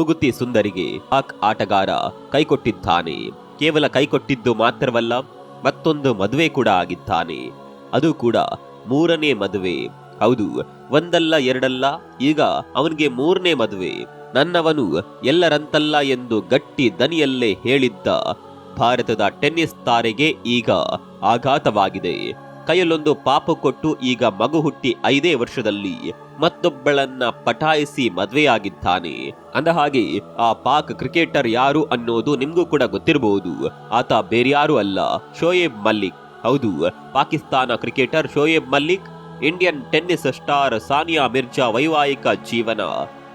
ಮೂಗುತಿ ಸುಂದರಿಗೆ ಪಾಕ್ ಆಟಗಾರ ಕೈಕೊಟ್ಟಿದ್ದಾನೆ. ಕೇವಲ ಕೈಕೊಟ್ಟಿದ್ದು ಮಾತ್ರವಲ್ಲ, ಮತ್ತೊಂದು ಮದುವೆ ಕೂಡ ಆಗಿದ್ದಾನೆ. ಅದು ಕೂಡ ಮೂರನೇ ಮದುವೆ. ಹೌದು, ಒಂದಲ್ಲ ಎರಡಲ್ಲ, ಈಗ ಅವನಿಗೆ ಮೂರನೇ ಮದುವೆ. ನನ್ನವನು ಎಲ್ಲರಂತಲ್ಲ ಎಂದು ಗಟ್ಟಿ ದನಿಯಲ್ಲೇ ಹೇಳಿದ್ದ. ಭಾರತದ ಟೆನ್ನಿಸ್ ತಾರೆಗೆ ಈಗ ಆಘಾತವಾಗಿದೆ. ಕೈಯಲ್ಲೊಂದು ಪಾಪ ಕೊಟ್ಟು ಈಗ ಮಗು ಹುಟ್ಟಿ ಐದೇ ವರ್ಷದಲ್ಲಿ ಮತ್ತೊಬ್ಬಳನ್ನ ಪಟಾಯಿಸಿ ಮದ್ವೆಯಾಗಿದ್ದಾನೆ. ಅಂದಹಾಗೆ, ಆ ಪಾಕ್ ಕ್ರಿಕೆಟರ್ ಯಾರು ಅನ್ನೋದು ನಿಮ್ಗೂ ಕೂಡ ಗೊತ್ತಿರಬಹುದು ಆತ ಬೇರ್ಯಾರು ಅಲ್ಲ, ಶೋಯೇಬ್ ಮಲ್ಲಿಕ್. ಹೌದು, Pakistan cricketer Shoaib Malik, Indian tennis star Sania Mirza ವೈವಾಹಿಕ ಜೀವನ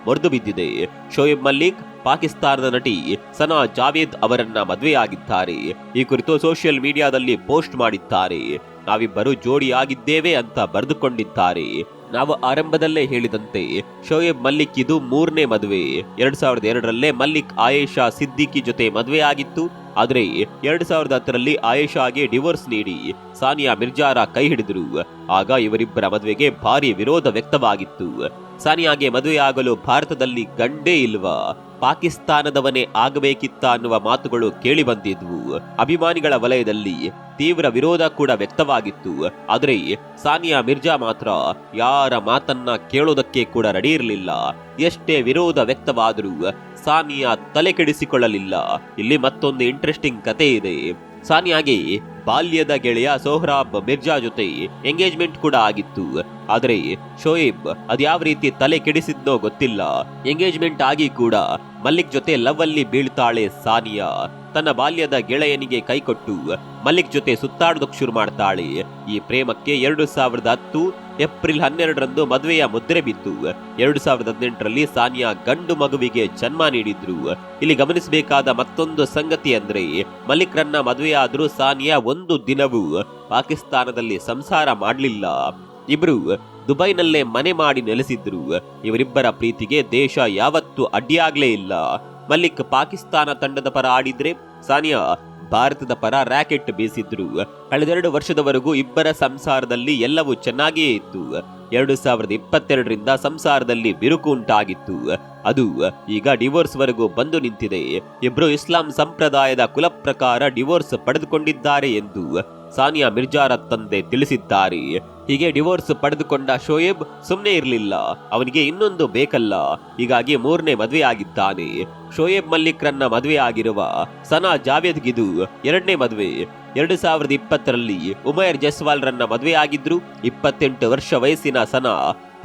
ಮುರಿದು ಬಿದ್ದಿದೆ. ಶೋಯೇಬ್ ಮಲ್ಲಿಕ್, ಪಾಕಿಸ್ತಾನದ ನಟಿ ಸನಾ ಜಾವೇದ್ ಅವರನ್ನ ಮದುವೆಯಾಗಿದ್ದಾರೆ. ಈ ಕುರಿತು ಸೋಷಿಯಲ್ ಮೀಡಿಯಾದಲ್ಲಿ ಪೋಸ್ಟ್ ಮಾಡಿದ್ದಾರೆ. ನಾವಿಬ್ಬರು ಜೋಡಿಯಾಗಿದ್ದೇವೆ ಅಂತ ಬರೆದುಕೊಂಡಿದ್ದಾರೆ. ನಾವು ಆರಂಭದಲ್ಲೇ ಹೇಳಿದಂತೆ, ಶೋಯೆಬ್ ಮಲ್ಲಿಕ್ ಇದು ಮೂರನೇ ಮದುವೆ. ಎರಡ್ ಸಾವಿರದ ಎರಡರಲ್ಲೇ ಮಲ್ಲಿಕ್ ಆಯೇಷಾ ಸಿದ್ದಿಕಿ ಜೊತೆ ಮದುವೆ ಆಗಿತ್ತು. ಆದರೆ ಎರಡ್ ಸಾವಿರದ ಹತ್ತರಲ್ಲಿ ಆಯೇಷಾಗೆ ಡಿವೋರ್ಸ್ ನೀಡಿ ಸಾನಿಯಾ ಮಿರ್ಜಾರ ಕೈ ಹಿಡಿದರು. ಆಗ ಇವರಿಬ್ಬರ ಮದುವೆಗೆ ಭಾರಿ ವಿರೋಧ ವ್ಯಕ್ತವಾಗಿತ್ತು. ಸಾನಿಯಾಗೆ ಮದುವೆಯಾಗಲು ಭಾರತದಲ್ಲಿ ಗಂಡೇ ಇಲ್ವಾ? ಪಾಕಿಸ್ತಾನದವನೇ ಆಗಬೇಕಿತ್ತ ಅನ್ನುವ ಮಾತುಗಳು ಕೇಳಿ ಬಂದಿದ್ವು. ಅಭಿಮಾನಿಗಳ ವಲಯದಲ್ಲಿ ತೀವ್ರ ವಿರೋಧ ಕೂಡ ವ್ಯಕ್ತವಾಗಿತ್ತು. ಆದರೆ ಸಾನಿಯಾ ಮಿರ್ಜಾ ಮಾತ್ರ ಯಾರ ಮಾತನ್ನ ಕೇಳೋದಕ್ಕೆ ಕೂಡ ರೆಡಿ ಇರಲಿಲ್ಲ. ಎಷ್ಟೇ ವಿರೋಧ ವ್ಯಕ್ತವಾದರೂ ಸಾನಿಯಾ ತಲೆ ಕೆಡಿಸಿಕೊಳ್ಳಲಿಲ್ಲ ಇಲ್ಲಿ ಮತ್ತೊಂದು ಇಂಟ್ರೆಸ್ಟಿಂಗ್ ಕತೆ ಇದೆ. ಸಾನಿಯಾಗೆ ಬಾಲ್ಯದ ಗೆಳೆಯ ಸೋಹ್ರಾಬ್ ಮಿರ್ಜಾ ಜೊತೆ ಎಂಗೇಜ್ಮೆಂಟ್ ಕೂಡ ಆಗಿತ್ತು. ಆದರೆ ಶೋಯೇಬ್ ಅದ್ಯಾವ ರೀತಿ ತಲೆ ಕೆಡಿಸಿದ್ನೋ ಗೊತ್ತಿಲ್ಲ. ಎಂಗೇಜ್ಮೆಂಟ್ ಆಗಿ ಕೂಡ ಮಲ್ಲಿಕ್ ಜೊತೆ ಲವ್ ಅಲ್ಲಿ ಬೀಳ್ತಾಳೆ ಸಾನಿಯಾ. ತನ್ನ ಬಾಲ್ಯದ ಗೆಳೆಯನಿಗೆ ಕೈಕೊಟ್ಟು ಮಲ್ಲಿಕ್ ಜೊತೆ ಸುತ್ತಾಡೋದಕ್ಕೆ ಶುರು ಮಾಡ್ತಾಳೆ. ಈ ಪ್ರೇಮಕ್ಕೆ ಎರಡು ಸಾವಿರದ ಹತ್ತು ಏಪ್ರಿಲ್ ಹನ್ನೆರಡರಂದು ಮದುವೆಯ ಮುದ್ರೆ ಬಿತ್ತು ಎರಡು ಸಾವಿರದ ಹದಿನೆಂಟರಲ್ಲಿ ಸಾನಿಯಾ ಗಂಡು ಮಗುವಿಗೆ ಜನ್ಮ ನೀಡಿದ್ರು. ಇಲ್ಲಿ ಗಮನಿಸಬೇಕಾದ ಮತ್ತೊಂದು ಸಂಗತಿ ಅಂದ್ರೆ ಮಲ್ಲಿಕ್ರನ್ನ ಮದುವೆಯಾದ್ರೂ ಸಾನಿಯಾ ಒಂದು ದಿನವೂ ಪಾಕಿಸ್ತಾನದಲ್ಲಿ ಸಂಸಾರ ಮಾಡಲಿಲ್ಲ. ಇಬ್ರು ದುಬೈನಲ್ಲೇ ಮನೆ ಮಾಡಿ ನೆಲೆಸಿದ್ರು. ಇವರಿಬ್ಬರ ಪ್ರೀತಿಗೆ ದೇಶ ಯಾವತ್ತೂ ಅಡ್ಡಿಯಾಗ್ಲೇ ಇಲ್ಲ. ಮಲ್ಲಿಕ್ ಪಾಕಿಸ್ತಾನ ತಂಡದ ಪರ ಆಡಿದ್ರೆ ಸಾನಿಯಾ ಭಾರತದ ಪರ ರ್ಯಾಕೆಟ್ ಬೀಸಿದ್ರು. ಕಳೆದೆರಡು ವರ್ಷದವರೆಗೂ ಇಬ್ಬರ ಸಂಸಾರದಲ್ಲಿ ಎಲ್ಲವೂ ಚೆನ್ನಾಗಿಯೇ ಇತ್ತು. ಎರಡು ಸಾವಿರದ ಇಪ್ಪತ್ತೆರಡರಿಂದ ಸಂಸಾರದಲ್ಲಿ ಬಿರುಕು ಉಂಟಾಗಿತ್ತು. ಅದು ಈಗ ಡಿವೋರ್ಸ್ ವರೆಗೂ ಬಂದು ನಿಂತಿದೆ. ಇಬ್ರು ಇಸ್ಲಾಂ ಸಂಪ್ರದಾಯದ ಕುಲ ಪ್ರಕಾರ ಡಿವೋರ್ಸ್ ಪಡೆದುಕೊಂಡಿದ್ದಾರೆ ಎಂದು ಸಾನಿಯಾ ಮಿರ್ಜಾರ ತಂದೆ ತಿಳಿಸಿದ್ದಾರೆ. ಹೀಗೆ ಡಿವೋರ್ಸ್ ಪಡೆದುಕೊಂಡ ಶೋಯೇಬ್ ಸುಮ್ಮನೆ ಇರಲಿಲ್ಲ. ಅವನಿಗೆ ಇನ್ನೊಂದು ಬೇಕಲ್ಲ. ಹೀಗಾಗಿ ಮೂರನೇ ಮದುವೆ ಆಗಿದ್ದಾನೆ ಶೋಯೇಬ್ ಮಲ್ಲಿಕ್ರನ್ನ ಮದುವೆ ಆಗಿರುವ ಸನಾ ಜಾವೇದ್ಗಿದು ಎರಡನೇ ಮದುವೆ. ಎರಡು ಸಾವಿರದ ಇಪ್ಪತ್ತರಲ್ಲಿ ಉಮೈರ್ ಜಸ್ವಾಲ್ ರನ್ನ ಮದುವೆ ಆಗಿದ್ರು ಇಪ್ಪತ್ತೆಂಟು ವರ್ಷ ವಯಸ್ಸಿನ ಸನಾ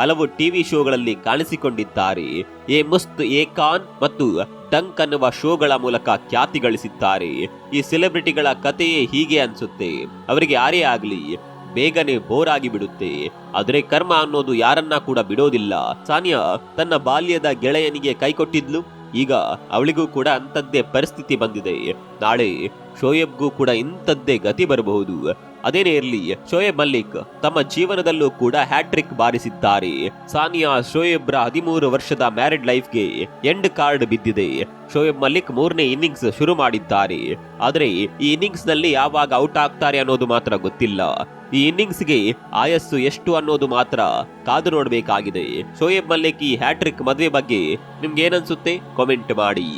ಹಲವು ಟಿವಿ ಶೋಗಳಲ್ಲಿ ಕಾಣಿಸಿಕೊಂಡಿದ್ದಾರೆ. ಎ ಮುಸ್ತ್, ಎ ಖಾನ್ ಮತ್ತು ಟಂಕ್ ಅನ್ನುವ ಶೋಗಳ ಮೂಲಕ ಖ್ಯಾತಿ ಗಳಿಸಿದ್ದಾರೆ. ಈ ಸೆಲೆಬ್ರಿಟಿಗಳ ಕಥೆಯೇ ಹೀಗೆ ಅನ್ಸುತ್ತೆ. ಅವರಿಗೆ ಯಾರೇ ಆಗ್ಲಿ ಬೇಗನೆ ಬೋರ್ ಆಗಿ ಬಿಡುತ್ತೆ. ಆದರೆ ಕರ್ಮ ಅನ್ನೋದು ಯಾರನ್ನ ಕೂಡ ಬಿಡೋದಿಲ್ಲ. ಸಾನಿಯಾ ತನ್ನ ಬಾಲ್ಯದ ಗೆಳೆಯನಿಗೆ ಕೈ ಕೊಟ್ಟಿದ್ಲು ಈಗ ಅವಳಿಗೂ ಕೂಡ ಅಂಥದ್ದೇ ಪರಿಸ್ಥಿತಿ ಬಂದಿದೆ. ನಾಳೆ ಶೋಯಬ್ಗೂ ಕೂಡ ಇಂಥದ್ದೇ ಗತಿ ಬರಬಹುದು. ಅದೇನೇ ಇರಲಿ, ಶೋಯೆಬ್ ಮಲ್ಲಿಕ್ ತಮ್ಮ ಜೀವನದಲ್ಲೂ ಕೂಡ ಹ್ಯಾಟ್ರಿಕ್ ಬಾರಿಸಿದ್ದಾರೆ. ಸಾನಿಯಾ ಶೋಯೆಬ್ರ ಹದಿಮೂರು ವರ್ಷದ ಮ್ಯಾರಿಡ್ ಲೈಫ್ಗೆ ಎಂಡ್ ಕಾರ್ಡ್ ಬಿದ್ದಿದೆ. ಶೋಯೆಬ್ ಮಲ್ಲಿಕ್ ಮೂರನೇ ಇನ್ನಿಂಗ್ಸ್ ಶುರು ಮಾಡಿದ್ದಾರೆ. ಆದರೆ ಈ ಇನ್ನಿಂಗ್ಸ್ನಲ್ಲಿ ಯಾವಾಗ ಔಟ್ ಆಗ್ತಾರೆ ಅನ್ನೋದು ಮಾತ್ರ ಗೊತ್ತಿಲ್ಲ. ಈ ಇನ್ನಿಂಗ್ಸ್ಗೆ ಆಯಸ್ಸು ಎಷ್ಟು ಅನ್ನೋದು ಮಾತ್ರ ಕಾದು ನೋಡಬೇಕಾಗಿದೆ. ಶೋಯಬ್ ಮಲ್ಲಿಕ್ ಈ ಹ್ಯಾಟ್ರಿಕ್ ಮದುವೆ ಬಗ್ಗೆ ನಿಮ್ಗೆ ಏನನ್ಸುತ್ತೆ ಕಾಮೆಂಟ್ ಮಾಡಿ.